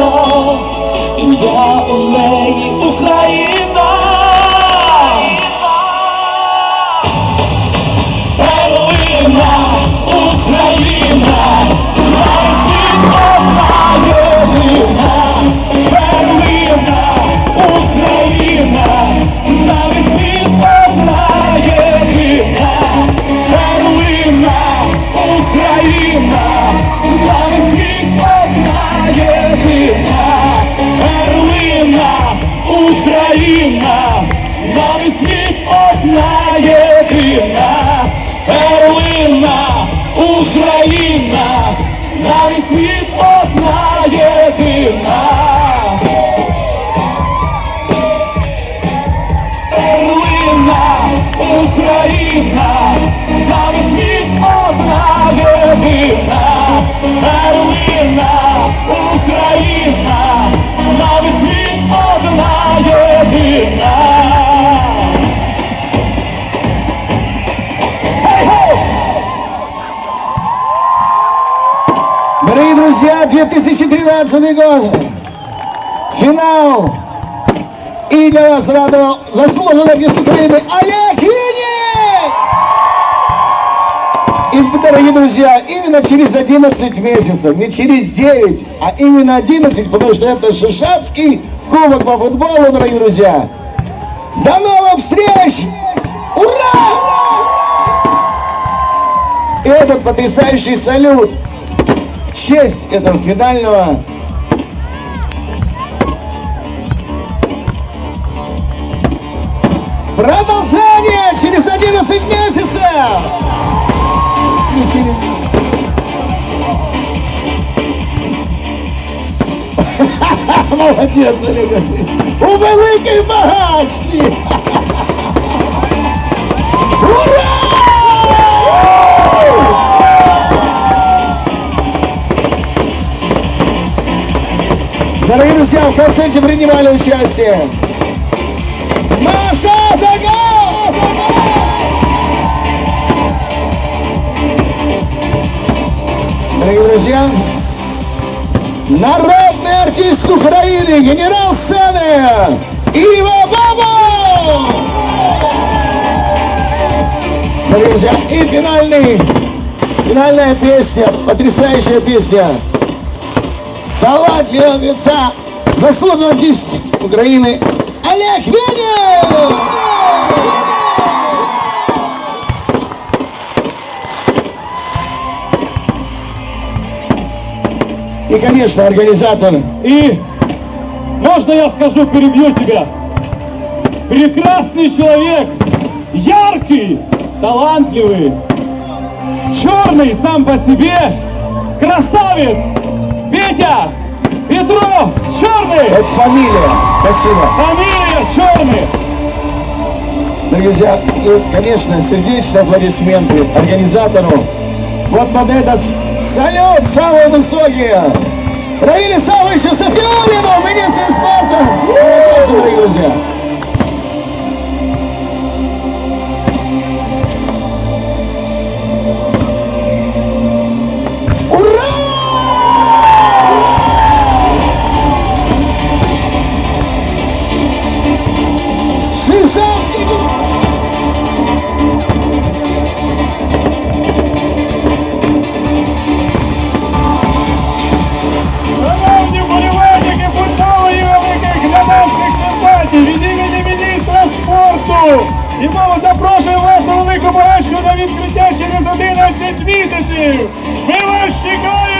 Lord. одна єдина. Перлина, Україна, навіть одна Дорогие друзья, 2013 год. Финал. И для вас заслуженный артист Украины Олег Винник! И, дорогие друзья, именно через 11 месяцев, не через 9, а именно 11, потому что это Шишатский кубок по футболу, дорогие друзья. До новых встреч! Ура! И этот потрясающий салют честь этого финального Продолжение через 11 месяцев! Молодец, Олег. У великий багатстві! Дорогие друзья, в концерте принимали участие Маша Загал! Дорогие друзья, народный артист Украины, генерал сцены Ива Баба! Дорогие друзья, и финальный, финальная песня, потрясающая песня талантливого певца, заслуженный артист Украины Олег Венев! И, конечно, организатор. И можно я скажу, перебью тебя? Прекрасный человек, яркий, талантливый, черный сам по себе, красавец, Петя, Это фамилия. Спасибо. фамилия черный. Друзья, и, конечно, сердечные аплодисменты организатору. Вот под этот салют самые высокие. Раиля Савовичу Софиулину, вас на велику барачку на відкриття через 11 місяців. Ми вас чекаємо!